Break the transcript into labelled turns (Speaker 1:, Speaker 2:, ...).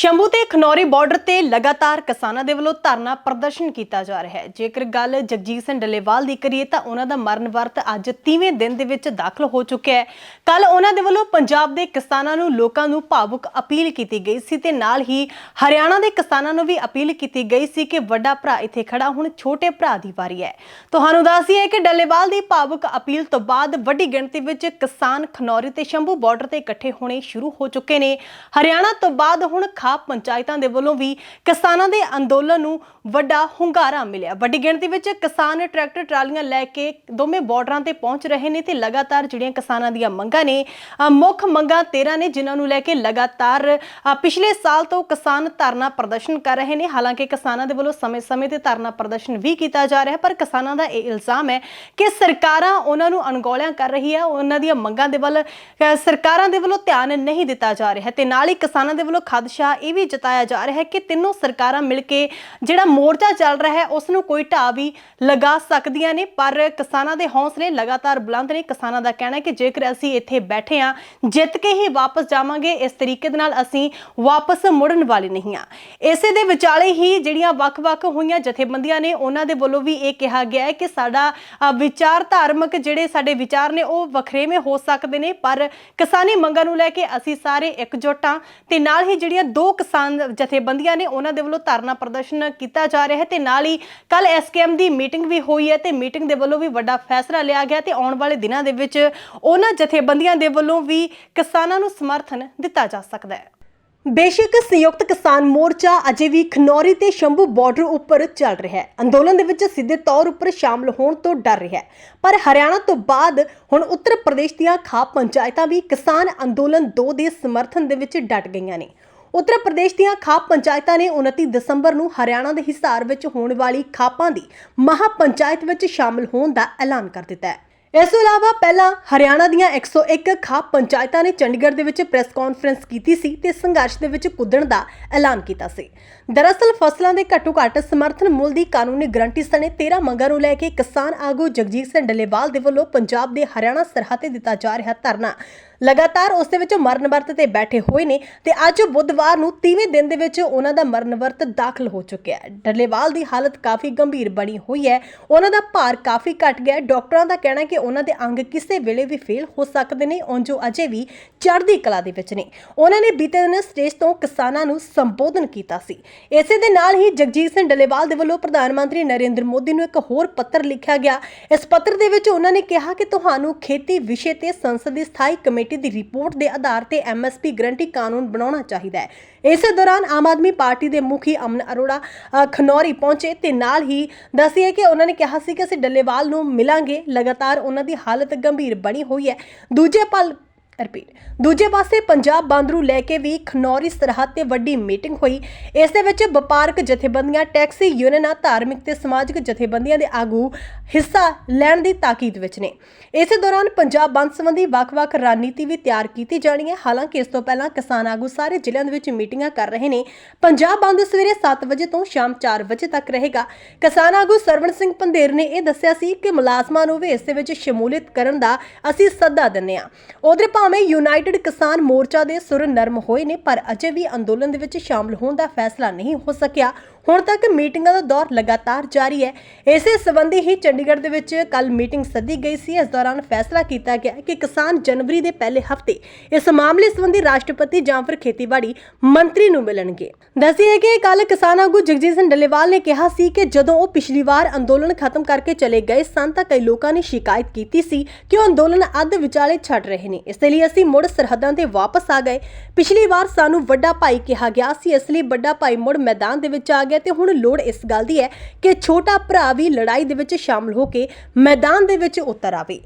Speaker 1: ਸ਼ੰਭੂ ਤੇ ਖਨੌਰੀ ਬਾਰਡਰ ਤੇ ਲਗਾਤਾਰ ਕਿਸਾਨਾਂ ਦੇ ਵੱਲੋਂ ਧਰਨਾ ਪ੍ਰਦਰਸ਼ਨ ਕੀਤਾ ਜਾ ਰਿਹਾ ਹੈ। ਜੇਕਰ ਗੱਲ ਜਗਜੀਤ ਸਿੰਘ ਡੱਲੇਵਾਲ ਦੀ ਕਰੀਏ ਤਾਂ ਉਹਨਾਂ ਦਾ ਮਰਨ ਵਰਤ ਅੱਜ 30ਵੇਂ ਦਿਨ ਦੇ ਵਿੱਚ ਦਾਖਲ ਹੋ ਚੁੱਕਿਆ ਹੈ। ਕੱਲ ਉਹਨਾਂ ਦੇ ਵੱਲੋਂ ਪੰਜਾਬ ਦੇ ਕਿਸਾਨਾਂ ਨੂੰ ਲੋਕਾਂ ਨੂੰ ਭਾਵੁਕ ਅਪੀਲ ਕੀਤੀ ਗਈ ਸੀ ਤੇ ਨਾਲ ਹੀ ਹਰਿਆਣਾ ਦੇ ਕਿਸਾਨਾਂ ਨੂੰ ਵੀ ਅਪੀਲ ਕੀਤੀ ਗਈ ਸੀ ਕਿ ਵੱਡਾ ਭਰਾ ਇੱਥੇ ਖੜਾ ਹੁਣ, ਛੋਟੇ ਭਰਾ ਦੀ ਵਾਰੀ ਹੈ। ਤੁਹਾਨੂੰ ਦੱਸਦੀ ਹੈ ਕਿ ਡੱਲੇਵਾਲ ਦੀ ਭਾਵੁਕ ਅਪੀਲ ਤੋਂ ਬਾਅਦ ਵੱਡੀ ਗਿਣਤੀ ਵਿੱਚ ਕਿਸਾਨ ਖਨੌਰੀ ਤੇ ਸ਼ੰਭੂ ਬਾਰਡਰ ਤੇ ਇਕੱਠੇ ਹੋਣੇ ਸ਼ੁਰੂ ਹੋ ਚੁੱਕੇ ਨੇ। ਹਰਿਆਣਾ ਤੋਂ ਬਾਅਦ ਹੁਣ ਖਾਪ ਪੰਚਾਇਤਾਂ ਦੇ ਵੱਲੋਂ ਵੀ ਕਿਸਾਨਾਂ ਦੇ ਅੰਦੋਲਨ ਨੂੰ ਵੱਡਾ ਹੁੰਗਾਰਾ ਮਿਲਿਆ। ਵੱਡੀ ਗਿਣਤੀ ਵਿੱਚ ਕਿਸਾਨ ਟਰੈਕਟਰ ਟਰਾਲੀਆਂ ਲੈ ਕੇ ਦੋਵੇਂ ਬਾਰਡਰਾਂ ਤੇ ਪਹੁੰਚ ਰਹੇ ਨੇ ਤੇ ਲਗਾਤਾਰ ਜਿਹੜੀਆਂ ਕਿਸਾਨਾਂ ਦੀਆਂ ਮੰਗਾਂ ਨੇ ਮੁੱਖ ਮੰਗਾਂ 13 ਨੇ ਜਿਨ੍ਹਾਂ ਨੂੰ ਲੈ ਕੇ ਲਗਾਤਾਰ ਪਿਛਲੇ ਸਾਲ ਤੋਂ ਕਿਸਾਨ ਧਰਨਾ ਪ੍ਰਦਰਸ਼ਨ ਕਰ ਰਹੇ ਨੇ। ਹਾਲਾਂਕਿ ਕਿਸਾਨਾਂ ਦੇ ਵੱਲੋਂ ਸਮੇਂ-ਸਮੇਂ ਤੇ ਧਰਨਾ ਪ੍ਰਦਰਸ਼ਨ ਵੀ ਕੀਤਾ ਜਾ ਰਿਹਾ ਹੈ ਪਰ ਕਿਸਾਨਾਂ ਦਾ ਇਹ ਇਲਜ਼ਾਮ ਹੈ ਕਿ ਸਰਕਾਰਾਂ ਉਹਨਾਂ ਨੂੰ ਅਣਗੌਲਿਆਂ ਕਰ ਰਹੀ ਹੈ। ਉਹਨਾਂ ਦੀਆਂ ਮੰਗਾਂ ਦੇ ਵੱਲ ਸਰਕਾਰਾਂ ਦੇ ਵੱਲੋਂ ਧਿਆਨ ਨਹੀਂ ਦਿੱਤਾ ਜਾ ਰਿਹਾ ਤੇ ਨਾਲ ਹੀ ਕਿਸਾਨਾਂ ਦੇ ਵੱਲੋਂ ਖਦਸ਼ਾ ਇਹ ਵੀ ਜਤਾਇਆ ਜਾ ਰਿਹਾ ਹੈ ਕਿ ਤਿੰਨੋਂ ਸਰਕਾਰਾਂ ਮਿਲ ਕੇ ਜਿਹੜਾ ਮੋਰਚਾ ਚੱਲ ਰਿਹਾ ਹੈ ਉਸ ਨੂੰ ਕੋਈ ਢਾਹ ਵੀ ਲਗਾ ਸਕਦੀਆਂ ਨੇ, ਪਰ ਕਿਸਾਨਾਂ ਦੇ ਹੌਸਲੇ ਲਗਾਤਾਰ ਬੁਲੰਦ ਨੇ। ਕਿਸਾਨਾਂ ਦਾ ਕਹਿਣਾ ਹੈ ਕਿ ਜੇਕਰ ਅਸੀਂ ਇੱਥੇ ਬੈਠੇ ਹਾਂ, ਜਿੱਤ ਕੇ ਹੀ ਵਾਪਸ ਜਾਵਾਂਗੇ, ਇਸ ਤਰੀਕੇ ਦੇ ਨਾਲ ਅਸੀਂ ਵਾਪਸ ਮੁੜਨ ਵਾਲੇ ਨਹੀਂ ਹਾਂ। ਇਸੇ ਦੇ ਵਿਚਾਲੇ ਹੀ ਜਿਹੜੀਆਂ ਵੱਖ-ਵੱਖ ਹੋਈਆਂ ਜਥੇਬੰਦੀਆਂ ਨੇ, ਉਹਨਾਂ ਦੇ ਵੱਲੋਂ ਵੀ ਇਹ ਕਿਹਾ ਗਿਆ ਹੈ ਕਿ ਸਾਡਾ ਵਿਚਾਰ ਧਾਰਮਿਕ ਜਿਹੜੇ ਸਾਡੇ ਵਿਚਾਰ ਨੇ, ਉਹ ਵਖਰੇਵੇਂ ਹੋ ਸਕਦੇ ਨੇ, ਪਰ ਕਿਸਾਨੀ ਮੰਗਾਂ ਨੂੰ ਲੈ ਕੇ ਅਸੀਂ ਸਾਰੇ ਇਕਜੁੱਟ ਹਾਂ ਤੇ ਨਾਲ ਹੀ ਜਿਹੜੀਆਂ ਦੋ ਕਿਸਾਨ ਜਥੇਬੰਦੀਆਂ ਨੇ ਉਹਨਾਂ ਦੇ ਵੱਲੋਂ ਧਰਨਾ ਪ੍ਰਦਰਸ਼ਨ ਕੀਤਾ ਜਾ ਰਿਹਾ ਹੈ ਤੇ ਨਾਲ ਹੀ ਕੱਲ ਐਸਕੇਐਮ ਦੀ ਮੀਟਿੰਗ ਵੀ ਹੋਈ ਹੈ ਤੇ ਮੀਟਿੰਗ ਦੇ ਵੱਲੋਂ ਵੀ ਵੱਡਾ ਫੈਸਲਾ ਲਿਆ ਗਿਆ ਤੇ ਆਉਣ ਵਾਲੇ ਦਿਨਾਂ ਦੇ ਵਿੱਚ ਉਹਨਾਂ ਜਥੇਬੰਦੀਆਂ ਦੇ ਵੱਲੋਂ ਵੀ ਕਿਸਾਨਾਂ ਨੂੰ ਸਮਰਥਨ ਦਿੱਤਾ ਜਾ ਸਕਦਾ ਹੈ। ਬੇਸ਼ੱਕ ਸੰਯੁਕਤ ਕਿਸਾਨ ਮੋਰਚਾ ਅਜੇ ਵੀ ਖਨੌਰੀ ਤੇ ਸ਼ੰਭੂ ਬਾਰਡਰ ਉੱਪਰ ਚੱਲ ਰਿਹਾ ਹੈ। ਅੰਦੋਲਨ ਦੇ ਵਿੱਚ ਸਿੱਧੇ ਤੌਰ ਉੱਪਰ ਸ਼ਾਮਲ ਹੋਣ ਤੋਂ ਡਰ ਰਿਹਾ ਹੈ। ਪਰ ਹਰਿਆਣਾ ਤੋਂ ਬਾਅਦ ਹੁਣ ਉੱਤਰ ਪ੍ਰਦੇਸ਼ ਦੀਆਂ ਖਾਪ ਪੰਚਾਇਤਾਂ ਵੀ ਕਿਸਾਨ ਅੰਦੋਲਨ 2 ਦੇ ਸਮਰਥਨ ਦੇ ਵਿੱਚ ਡਟ ਗਈਆਂ ਨੇ। ਉੱਤਰ ਪ੍ਰਦੇਸ਼ ਦੀਆਂ ਖਾਪ ਪੰਚਾਇਤਾਂ ਨੇ 29 ਦਸੰਬਰ ਨੂੰ ਹਰਿਆਣਾ ਦੇ ਹਿਸਾਰ ਵਿੱਚ ਹੋਣ ਵਾਲੀ ਖਾਪਾਂ ਦੀ ਮਹਾ ਪੰਚਾਇਤ ਵਿੱਚ ਸ਼ਾਮਲ ਹੋਣ ਦਾ ਐਲਾਨ ਕਰ ਦਿੱਤਾ ਹੈ। ਇਸ ਤੋਂ ਇਲਾਵਾ ਪਹਿਲਾਂ ਹਰਿਆਣਾ ਦੀਆਂ 101 ਖਾਪ ਪੰਚਾਇਤਾਂ ਨੇ ਚੰਡੀਗੜ੍ਹ ਦੇ ਵਿੱਚ ਪ੍ਰੈਸ ਕਾਨਫਰੰਸ ਕੀਤੀ ਸੀ ਤੇ ਸੰਘਰਸ਼ ਦੇ ਵਿੱਚ ਕੁੱਦਣ ਦਾ ਐਲਾਨ ਕੀਤਾ ਸੀ। ਦਰਅਸਲ ਫਸਲਾਂ ਦੇ ਘੱਟੋ ਘੱਟ ਸਮਰਥਨ ਮੁੱਲ ਦੀ ਕਾਨੂੰਨੀ ਗਰੰਟੀ ਸਣੇ 13 ਮੰਗਾਂ ਨੂੰ ਲੈ ਕੇ ਕਿਸਾਨ ਆਗੂ ਜਗਜੀਤ ਸਿੰਘ ਡੱਲੇਵਾਲ ਦੇ ਵੱਲੋਂ ਪੰਜਾਬ ਦੇ ਹਰਿਆਣਾ ਸਰਹੱਦ ਤੇ ਦਿੱਤਾ ਜਾ ਰਿਹਾ ਧਰਨਾ ਲਗਾਤਾਰ ਉਸ ਦੇ ਵਿੱਚ ਮਰਨ ਵਰਤ ਤੇ ਬੈਠੇ ਹੋਏ ਨੇ ਤੇ ਅੱਜ ਬੁੱਧਵਾਰ ਨੂੰ 30ਵੇਂ ਦਿਨ ਦੇ ਵਿੱਚ ਉਹਨਾਂ ਦਾ ਮਰਨ ਵਰਤ ਦਾਖਲ ਹੋ ਚੁੱਕਿਆ ਹੈ। ਡੱਲੇਵਾਲ ਦੀ ਹਾਲਤ ਕਾਫੀ ਗੰਭੀਰ ਬਣੀ ਹੋਈ ਹੈ। ਉਹਨਾਂ ਦਾ ਭਾਰ ਕਾਫੀ ਘਟ ਗਿਆ ਡਾਕਟਰਾਂ ਦਾ ਕਹਿਣਾ ਹੈ ਕਿ ਉਹਨਾਂ ਦੇ ਅੰਗ ਕਿਸੇ ਵੇਲੇ ਵੀ ਫੇਲ ਹੋ ਸਕਦੇ ਨੇ, ਉਂਝ ਅਜੇ ਵੀ ਚੜ੍ਹਦੀ ਕਲਾ ਦੇ ਵਿੱਚ ਨੇ। ਉਹਨਾਂ ਨੇ ਬੀਤੇ ਦਿਨ ਸਟੇਜ ਤੋਂ ਕਿਸਾਨਾਂ ਨੂੰ ਸੰਬੋਧਨ ਕੀਤਾ ਸੀ। ਇਸੇ ਦੇ ਨਾਲ ਹੀ ਜਗਜੀਤ ਸਿੰਘ ਡੱਲੇਵਾਲ ਦੇ ਵੱਲੋਂ ਪ੍ਰਧਾਨ ਮੰਤਰੀ ਨਰਿੰਦਰ ਮੋਦੀ ਨੂੰ ਇੱਕ ਹੋਰ ਪੱਤਰ ਲਿਖਿਆ ਗਿਆ। ਇਸ ਪੱਤਰ ਦੇ ਵਿੱਚ ਉਹਨਾਂ ਨੇ ਕਿਹਾ ਕਿ ਤੁਹਾਨੂੰ ਖੇਤੀ ਵਿਸ਼ੇ ਤੇ ਸੰਸਦ ਦੀ ਸਥਾਈ ਕਮੇਟੀ ਦੀ ਰਿਪੋਰਟ ਦੇ ਆਧਾਰ ਤੇ ਐਮਐਸਪੀ ਗਰੰਟੀ ਕਾਨੂੰਨ ਬਣਾਉਣਾ ਚਾਹੀਦਾ ਹੈ। ਇਸੇ ਦੌਰਾਨ ਆਮ ਆਦਮੀ ਪਾਰਟੀ ਦੇ ਮੁਖੀ ਅਮਨ ਅਰੋੜਾ ਖਨੌਰੀ ਪਹੁੰਚੇ ਤੇ ਨਾਲ ਹੀ ਦੱਸਿਆ ਕਿ ਉਹਨਾਂ ਨੇ ਕਿਹਾ ਸੀ ਕਿ ਅਸੀਂ ਡੱਲੇਵਾਲ ਨੂੰ ਮਿਲਾਂਗੇ। ਲਗਾਤਾਰ ਉਹਨਾਂ ਦੀ ਹਾਲਤ ਗੰਭੀਰ ਬਣੀ ਹੋਈ ਹੈ। ਦੂਜੇ ਪਲ ਰਿਪੀਟ ਦੂਜੇ ਪਾਸੇ ਪੰਜਾਬ ਬੰਦ ਨੂੰ ਲੈ ਕੇ ਵੀ ਖਨੌਰੀ ਸਰਹੱਦ ਤੇ ਵੱਡੀ ਮੀਟਿੰਗ ਹੋਈ। ਇਸ ਦੇ ਵਿੱਚ ਵਪਾਰਕ ਜਥੇਬੰਦੀਆਂ, ਟੈਕਸੀ ਯੂਨੀਅਨਾਂ, ਧਾਰਮਿਕ ਤੇ ਸਮਾਜਿਕ ਜਥੇਬੰਦੀਆਂ ਦੇ ਆਗੂ ਹਿੱਸਾ ਲੈਣ ਦੀ ਤਾਕੀਦ ਵਿੱਚ ਨੇ। ਇਸੇ ਦੌਰਾਨ ਪੰਜਾਬ ਬੰਦ ਸੰਬੰਧੀ ਵੱਖ-ਵੱਖ ਰਣਨੀਤੀ ਵੀ ਤਿਆਰ ਕੀਤੀ ਜਾਣੀ ਹੈ। ਹਾਲਾਂਕਿ ਇਸ ਤੋਂ ਪਹਿਲਾਂ ਕਿਸਾਨ ਆਗੂ ਸਾਰੇ ਜ਼ਿਲ੍ਹਿਆਂ ਦੇ ਵਿੱਚ ਮੀਟਿੰਗਾਂ ਕਰ ਰਹੇ ਨੇ। ਪੰਜਾਬ ਬੰਦ ਸਵੇਰੇ 7 ਵਜੇ ਤੋਂ ਸ਼ਾਮ 4 ਵਜੇ ਤੱਕ ਰਹੇਗਾ। ਕਿਸਾਨ ਆਗੂ ਸਰਵਣ ਸਿੰਘ ਪੰਧੇਰ ਨੇ ਇਹ ਦੱਸਿਆ ਸੀ ਕਿ ਮੁਲਾਜ਼ਮਾਂ ਨੂੰ ਵੀ ਇਸ ਦੇ ਵਿੱਚ ਸ਼ਮੂਲੀਅਤ ਕਰਨ ਦਾ ਅਸੀਂ ਸੱਦਾ ਦਿੰਨੇ ਆ ਉਧਰ ਭਾਵੇਂ ਯੂਨਾਈਟਿਡ ਕਿਸਾਨ ਮੋਰਚਾ ਦੇ ਸੁਰ ਨਰਮ ਹੋਏ ਨੇ, ਪਰ ਅਜੇ ਵੀ ਅੰਦੋਲਨ ਦੇ ਵਿੱਚ ਸ਼ਾਮਲ ਹੋਣ ਦਾ ਫੈਸਲਾ ਨਹੀਂ ਹੋ ਸਕਿਆ। ਹੁਣ ਤੱਕ ਮੀਟਿੰਗਾਂ ਦਾ ਦੌਰ ਲਗਾਤਾਰ ਜਾਰੀ ਹੈ। ਇਸੇ ਸੰਬੰਧੀ ਹੀ ਚੰਡੀਗੜ੍ਹ ਦੇ ਵਿੱਚ ਕੱਲ ਮੀਟਿੰਗ ਸੱਦੀ ਗਈ ਸੀ। ਇਸ ਦੌਰਾਨ ਫੈਸਲਾ ਕੀਤਾ ਗਿਆ ਕਿ ਕਿਸਾਨ ਜਨਵਰੀ ਦੇ ਪਹਿਲੇ ਹਫ਼ਤੇ ਇਸ ਮਾਮਲੇ ਸੰਬੰਧੀ ਰਾਸ਼ਟਰਪਤੀ ਜਾਂ ਫਿਰ ਖੇਤੀਬਾੜੀ ਮੰਤਰੀ ਨੂੰ ਮਿਲਣਗੇ। ਦੱਸਿਆ ਕਿ ਕੱਲ ਕਿਸਾਨ ਆਗੂ ਜਗਜੀਤ ਸਿੰਘ ਡੱਲੇਵਾਲ ਨੇ ਕਿਹਾ ਸੀ ਕਿ ਜਦੋਂ ਉਹ ਪਿਛਲੀ ਵਾਰ ਅੰਦੋਲਨ ਖਤਮ ਕਰਕੇ ਚਲੇ ਗਏ ਸਨ ਤਾਂ ਕਈ ਲੋਕਾਂ ਨੇ ਸ਼ਿਕਾਇਤ ਕੀਤੀ ਸੀ ਕਿ ਉਹ ਅੰਦੋਲਨ ਅੱਧ ਵਿਚਾਲੇ ਛੱਡ ਰਹੇ ਨੇ। ਇਸ ਲਈ ਅਸੀਂ ਮੁੜ ਸਰਹੱਦਾਂ ਤੇ ਵਾਪਸ ਆ ਗਏ। ਪਿਛਲੀ ਵਾਰ ਸਾਨੂੰ ਵੱਡਾ ਭਾਈ ਕਿਹਾ ਗਿਆ ਸੀ। ਇਸ ਲਈ ਵੱਡਾ ਭਾਈ ਮੁੜ ਮੈਦਾਨ ਦੇ ਵਿੱਚ ਆ ਗਿਆ ਤੇ ਹੁਣ ਲੋੜ ਇਸ ਗੱਲ ਦੀ ਹੈ ਕਿ ਛੋਟਾ ਭਰਾ ਵੀ ਲੜਾਈ ਦੇ ਵਿੱਚ ਸ਼ਾਮਲ ਹੋ ਕੇ ਮੈਦਾਨ ਦੇ ਵਿੱਚ ਉਤਰ ਆਵੇ।